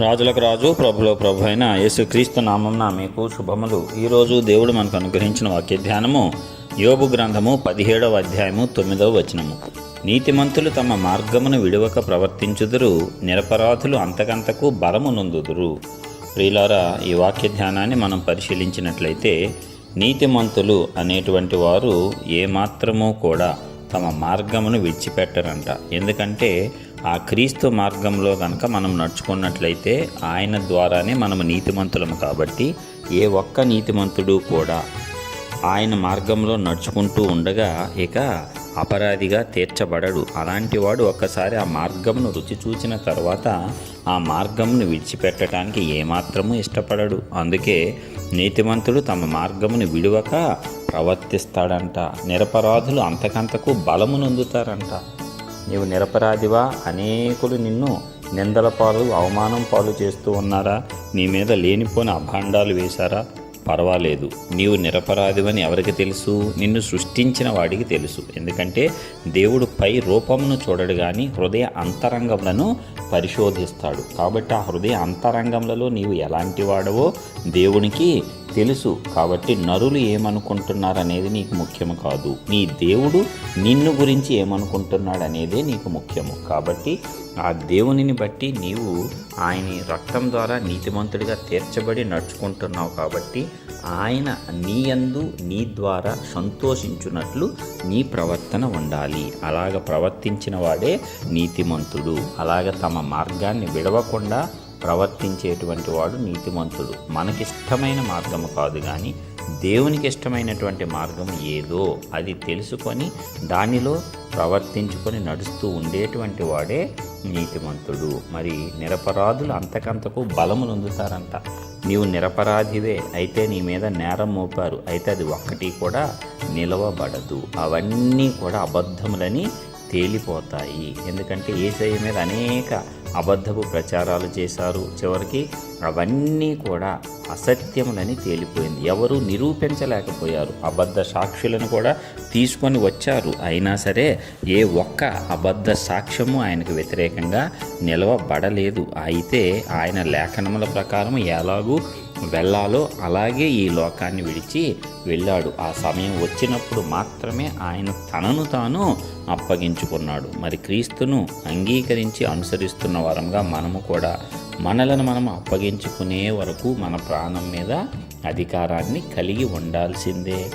రాజులకు రాజు ప్రభులో ప్రభు అయిన యేసుక్రీస్తు నామంన మీకు శుభములు. ఈరోజు దేవుడు మనకు అనుగ్రహించిన వాక్య ధ్యానము యోబు గ్రంథము పదిహేడవ అధ్యాయము తొమ్మిదవ వచనము. నీతిమంతులు తమ మార్గమును విడవక ప్రవర్తించుదురు నిరపరాధులు అంతకంతకు బలము నొందుదురు. ప్రియులారా ఈ వాక్య ధ్యానాన్ని మనం పరిశీలించినట్లయితే నీతిమంతులు అనేటువంటి వారు ఏమాత్రమూ కూడా తమ మార్గమును విడిచిపెట్టరంట. ఎందుకంటే ఆ క్రీస్తు మార్గంలో కనుక మనం నడుచుకున్నట్లయితే ఆయన ద్వారానే మనము నీతిమంతులము కాబట్టి ఏ ఒక్క నీతిమంతుడు కూడా ఆయన మార్గంలో నడుచుకుంటూ ఉండగా ఇక అపరాధిగా తీర్చబడడు. అలాంటి వాడు ఒక్కసారి ఆ మార్గమును రుచి చూచిన తర్వాత ఆ మార్గమును విడిచిపెట్టడానికి ఏమాత్రము ఇష్టపడడు. అందుకే నీతిమంతుడు తమ మార్గమును విడువక ప్రవర్తిస్తాడంట. నిరపరాధులు అంతకంతకు బలము నొందుతారంట. నీవు నిరపరాధివా? అనేకులు నిన్ను నిందల పాలు అవమానం పాలు చేస్తూ ఉన్నారా? నీ మీద లేనిపోని అభాండాలు వేశారా? పర్వాలేదు. నీవు నిరపరాధివని ఎవరికి తెలుసు? నిన్ను సృష్టించిన వాడికి తెలుసు. ఎందుకంటే దేవుడు పై రూపమును చూడడు కానీ హృదయ అంతరంగములను పరిశోధిస్తాడు. కాబట్టి ఆ హృదయ అంతరంగములలో నీవు ఎలాంటి వాడవో దేవునికి తెలుసు. కాబట్టి నరులు ఏమనుకుంటున్నారు అనేది నీకు ముఖ్యం కాదు. నీ దేవుడు నిన్ను గురించి ఏమనుకుంటున్నాడు అనేదే నీకు ముఖ్యము. కాబట్టి ఆ దేవునిని బట్టి నీవు ఆయన రక్తం ద్వారా నీతిమంతుడిగా తీర్చబడి నడుచుకుంటున్నావు కాబట్టి ఆయన నీ యందు నీ ద్వారా సంతోషించున్నట్లు నీ ప్రవర్తన ఉండాలి. అలాగ ప్రవర్తించిన వాడే నీతిమంతుడు. అలాగ తమ మార్గాన్ని విడవకుండా ప్రవర్తించేటువంటి వాడు నీతిమంతుడు. మనకిష్టమైన మార్గము కాదు కానీ దేవునికి ఇష్టమైనటువంటి మార్గం ఏదో. అది తెలుసుకొని దానిలో ప్రవర్తించుకొని నడుస్తూ ఉండేటువంటి వాడే నీతిమంతుడు. మరి నిరపరాధులు అంతకంతకు బలము నొందుతారంట నీవు నిరపరాధివే అయితే నీ మీద నేరం మోపారు. అయితే అది ఒక్కటి కూడా నిలవబడదు. అవన్నీ కూడా అబద్ధములని తేలిపోతాయి. ఎందుకంటే ఏసఐ మీద అనేక అబద్ధపు ప్రచారాలు చేశారు. చివరికి అవన్నీ కూడా అసత్యములని తేలిపోయింది. ఎవరు నిరూపించలేకపోయారు. అబద్ధ సాక్షులను కూడా తీసుకొని వచ్చారు. అయినా సరే ఏ ఒక్క అబద్ధ సాక్ష్యము ఆయనకు వ్యతిరేకంగా నిలవబడలేదు. అయితే ఆయన లేఖనముల ప్రకారం ఎలాగూ వెళ్ళాలో అలాగే ఈ లోకాన్ని విడిచి వెళ్ళాడు. ఆ సమయం వచ్చినప్పుడు మాత్రమే ఆయన తనను తాను అప్పగించుకున్నాడు. మరి క్రీస్తును అంగీకరించి అనుసరిస్తున్న వరంగా మనము కూడా మనలను మనం అప్పగించుకునే వరకు మన ప్రాణం మీద అధికారాన్ని కలిగి ఉండాల్సిందే.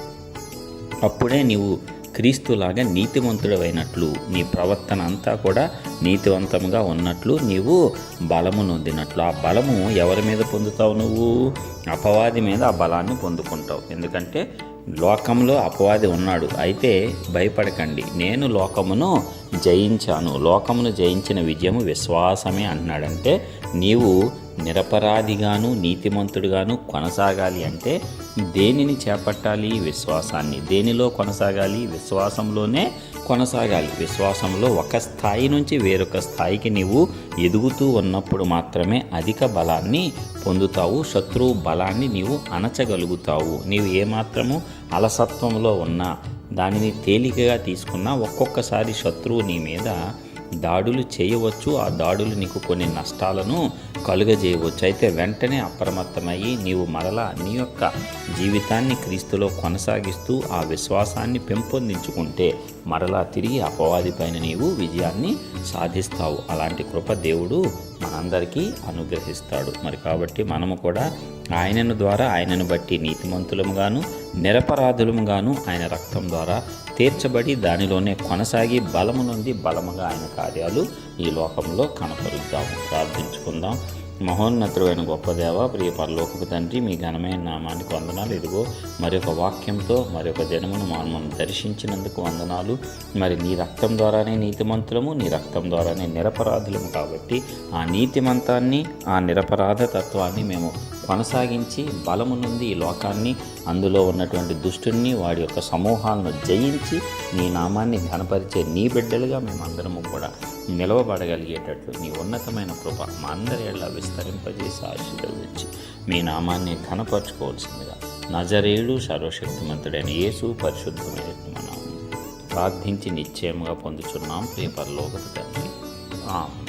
అప్పుడే నీవు క్రీస్తులాగా నీతివంతుడవైనట్లు నీ ప్రవర్తన అంతా కూడా నీతివంతంగా ఉన్నట్లు నీవు బలము నొందినట్లు. ఆ బలము ఎవరి మీద పొందుతావు నువ్వు? అపవాది మీద ఆ బలాన్ని పొందుకుంటావు. ఎందుకంటే లోకంలో అపవాది ఉన్నాడు. అయితే భయపడకండి. నేను లోకమును జయించాను. లోకమును జయించిన విజయము విశ్వాసమే అన్నాడంటే నీవు నిరపరాధిగాను నీతిమంతుడుగాను కొనసాగాలి అంటే దేనిని చేపట్టాలి? విశ్వాసాన్ని. దేనిలో కొనసాగాలి? విశ్వాసంలోనే కొనసాగాలి. విశ్వాసంలో ఒక స్థాయి నుంచి వేరొక స్థాయికి నీవు ఎదుగుతూ ఉన్నప్పుడు మాత్రమే అధిక బలాన్ని పొందుతావు. శత్రువు బలాన్ని నీవు అణచగలుగుతావు. నీవు ఏమాత్రము అలసత్వంలో ఉన్నా దానిని తేలికగా తీసుకున్నా ఒక్కొక్కసారి శత్రువు నీ మీద దాడులు చేయవచ్చు. ఆ దాడులు నీకు కొన్ని నష్టాలను కలుగజేయవచ్చు. అయితే వెంటనే అప్రమత్తమయ్యి నీవు మరలా నీ యొక్క జీవితాన్ని క్రీస్తులో కొనసాగిస్తూ ఆ విశ్వాసాన్ని పెంపొందించుకుంటే మరలా తిరిగి అపవాది పైన నీవు విజయాన్ని సాధిస్తావు. అలాంటి కృప దేవుడు మనందరికీ అనుగ్రహిస్తాడు. మరి కాబట్టి మనము కూడా ఆయనను ద్వారా ఆయనను బట్టి నీతిమంతులముగాను నిరపరాధులముగాను ఆయన రక్తం ద్వారా తీర్చబడి దానిలోనే కొనసాగి బలము నుండి బలముగా ఆయన కార్యాలు ఈ లోకంలో కనపరుద్దాము. ప్రార్థించుకుందాం. మహోన్నతుడైన గొప్పదేవ ప్రియ పరలోకపు తండ్రి మీ ఘనమైన నామానికి వందనాలు. ఇదిగో మరొక వాక్యంతో మరొక దినమును మనం దర్శించినందుకు వందనాలు. మరి నీ రక్తం ద్వారానే నీతిమంతులము నీ రక్తం ద్వారానే నిరపరాధులము కాబట్టి ఆ నీతిమంతాన్ని ఆ నిరపరాధ తత్వాన్ని మేము కొనసాగించి బలము నుండి ఈ లోకాన్ని అందులో ఉన్నటువంటి దుష్టుని వాడి యొక్క సమూహాలను జయించి నీ నామాన్ని ఘనపరిచే నీ బిడ్డలుగా మేమందరము కూడా నిలవబడగలిగేటట్లు నీ ఉన్నతమైన కృప మా అందరి ఎలా విస్తరింపజేసి ఆశీర్వదించి మీ నామాన్ని ఘనపరచుకోవాల్సిందిగా నజరేయుడు సర్వశక్తిమంతుడైన యేసు పరిశుద్ధమైన మనం ప్రార్థించి నిశ్చయముగా పొందుచున్నాం. పేపర్లో ఒకటి తండ్రి. ఆమె